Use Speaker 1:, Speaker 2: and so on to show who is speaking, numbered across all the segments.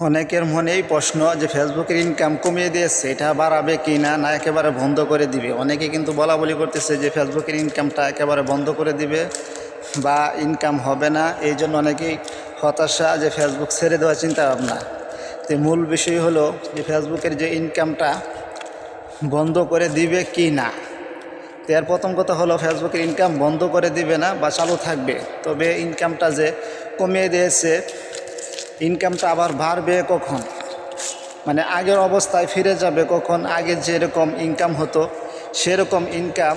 Speaker 1: অনেকের মনেই প্রশ্ন যে ফেসবুকের ইনকাম কমিয়ে দিয়েছে, এটা বাড়াবে কি না না একেবারে বন্ধ করে দিবে? অনেকে কিন্তু বলা বলি করতেছে যে ফেসবুকের ইনকামটা একেবারে বন্ধ করে দিবে বা ইনকাম হবে না। এই জন্য অনেকেই হতাশা যে ফেসবুক ছেড়ে দেওয়ার চিন্তা ভাবনা তো মূল বিষয় হলো যে ফেসবুকের যে ইনকামটা বন্ধ করে দিবে কি না তো এর প্রথম কথা হলো ফেসবুকের ইনকাম বন্ধ করে দিবে না বা চালু থাকবে। তবে ইনকামটা যে কমিয়ে দিয়েছে ইনকামটা আবার বাড়বে কখন? মানে আগের অবস্থায় ফিরে যাবে কখন? আগে যেরকম ইনকাম হতো, সেরকম ইনকাম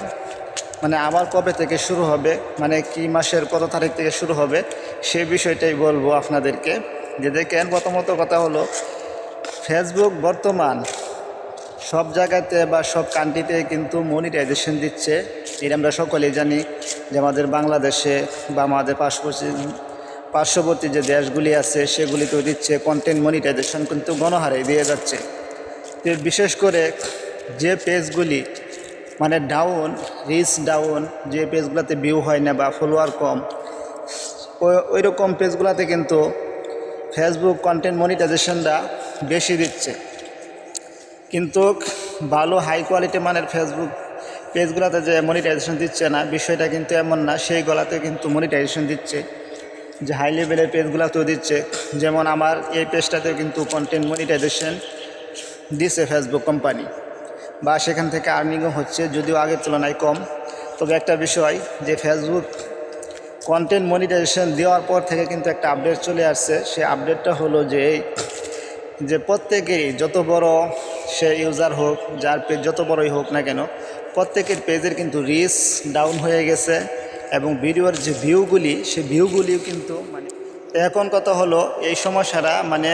Speaker 1: মানে আবার কবে থেকে শুরু হবে? মানে কি মাসের কত তারিখ থেকে শুরু হবে? সে বিষয়টাই বলব আপনাদেরকে। যে দেখেন, প্রথমত কথা হলো ফেসবুক বর্তমান সব জায়গাতে বা সব কান্ট্রিতে কিন্তু মনিটাইজেশন দিচ্ছে। এটা আমরা সকলেই জানি যে আমাদের বাংলাদেশে বা আমাদের পার্শ্ববর্তী পার্শ্ববর্তী যে দেশগুলি আছে সেগুলিতেও দিচ্ছে কন্টেন্ট মনিটাইজেশন কিন্তু গণহারে দিয়ে যাচ্ছে। বিশেষ করে যে পেজগুলি মানে ডাউন রিচ ডাউন যে পেজগুলোতে ভিউ হয় না বা ফলোয়ার কম, ওই রকম পেজগুলোতে কিন্তু ফেসবুক কন্টেন্ট মনিটাইজেশনটা বেশি দিচ্ছে। কিন্তু ভালো হাই কোয়ালিটি মানের ফেসবুক পেজগুলোতে যে মনিটাইজেশন দিচ্ছে না, বিষয়টা কিন্তু এমন না, সেই গলাতে কিন্তু মনিটাইজেশন দিচ্ছে। যে হাই লেভেলের পেজগুলো তো দিচ্ছে যেমন আমার এই পেজটাতেও কিন্তু কন্টেন্ট মনিটাইজেশন দিছে ফেসবুক কোম্পানি বা সেখান থেকে আর্নিংও হচ্ছে, যদিও আগের তুলনায় কম। তবে একটা বিষয় যে ফেসবুক কন্টেন্ট মনিটাইজেশন দেওয়ার পর থেকে কিন্তু একটা আপডেট চলে আসছে। সেই আপডেটটা হলো যে যে প্রত্যেকেই যত বড় সে ইউজার হোক, যার পেজ যত বড়ই হোক না কেন, প্রত্যেকের পেজের কিন্তু রিচ ডাউন হয়ে গেছে। এবং ভিডিওর যে ভিউগুলি সে ভিউগুলিও কিন্তু মানে এখন কথা হলো, এই সমস্যাটা মানে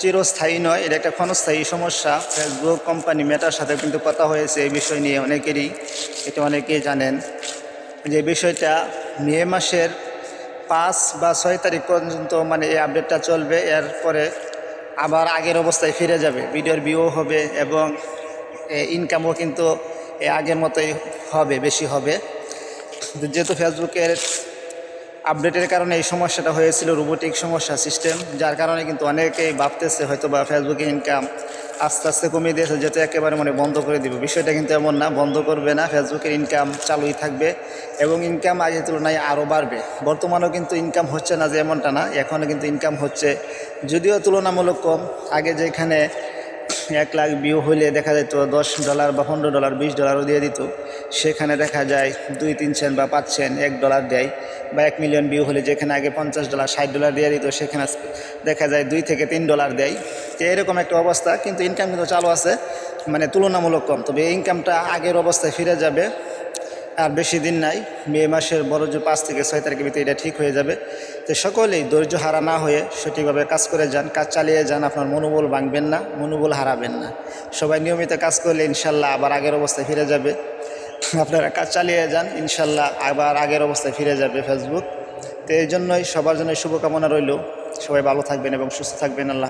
Speaker 1: চিরস্থায়ী নয়, এটা একটা ক্ষণস্থায়ী সমস্যা। ফেসবুক কোম্পানি মেটার সাথে কিন্তু কথা হয়েছে এই বিষয় নিয়ে অনেকেরই, এটা অনেকেই জানেন। যে বিষয়টা মে মাসের পাঁচ বা ছয় তারিখ পর্যন্ত মানে এই আপডেটটা চলবে, এরপরে আবার আগের অবস্থায় ফিরে যাবে। ভিডিওর ভিউ হবে এবং ইনকামও কিন্তু আগের মতোই হবে, বেশি হবে। যেহেতু ফেসবুকের আপডেটের কারণে এই সমস্যাটা হয়েছিল রোবোটিক সমস্যা সিস্টেম যার কারণে কিন্তু অনেকেই ভাবতেছে হয়তো বা ফেসবুকে ইনকাম আস্তে আস্তে কমিয়ে দিয়েছে, যেহেতু একেবারে মানে বন্ধ করে দিবে। বিষয়টা কিন্তু এমন না, বন্ধ করবে না ফেসবুকের ইনকাম চালুই থাকবে এবং ইনকাম আগের তুলনায় আরও বাড়বে। বর্তমানেও কিন্তু ইনকাম হচ্ছে না যে এমনটা না এখনও কিন্তু ইনকাম হচ্ছে, যদিও তুলনামূলক কম। আগে যেখানে এক লাখ বিউ হইলে দেখা যেত দশ ডলার বা পনেরো ডলার বিশ ডলারও দিয়ে দিত। সেখানে দেখা যায় দুই, তিন সেন্ট বা পাঁচ সেন্ট এক ডলার দেয় বা এক মিলিয়ন ভিউ হলে যেখানে আগে পঞ্চাশ ডলার ষাট ডলার দিয়ে দিত, সেখানে দেখা যায় দুই থেকে তিন ডলার দেয়। তো এরকম একটা অবস্থা, কিন্তু ইনকাম কিন্তু চালু আছে মানে তুলনামূলক কম। তবে ইনকামটা আগের অবস্থায় ফিরে যাবে। আর বেশি দিন নাই। মে মাসের বড় যে পাঁচ থেকে ছয় তারিখের ভিতরে এটা ঠিক হয়ে যাবে। তো সকলেই ধৈর্য হারা না হয়ে সঠিকভাবে কাজ করে যান, কাজ চালিয়ে যান, আপনার মনোবল ভাঙবেন না, মনোবল হারাবেন না। সবাই নিয়মিত কাজ করলে ইনশাল্লাহ আবার আগের অবস্থায় ফিরে যাবে। আপনারা কাজ চালিয়ে যান, ইনশাল্লাহ আবার আগের অবস্থায় ফিরে যাবে ফেসবুক। তো এই জন্যই সবার জন্য শুভকামনা রইল। সবাই ভালো থাকবেন এবং সুস্থ থাকবেন। আল্লাহ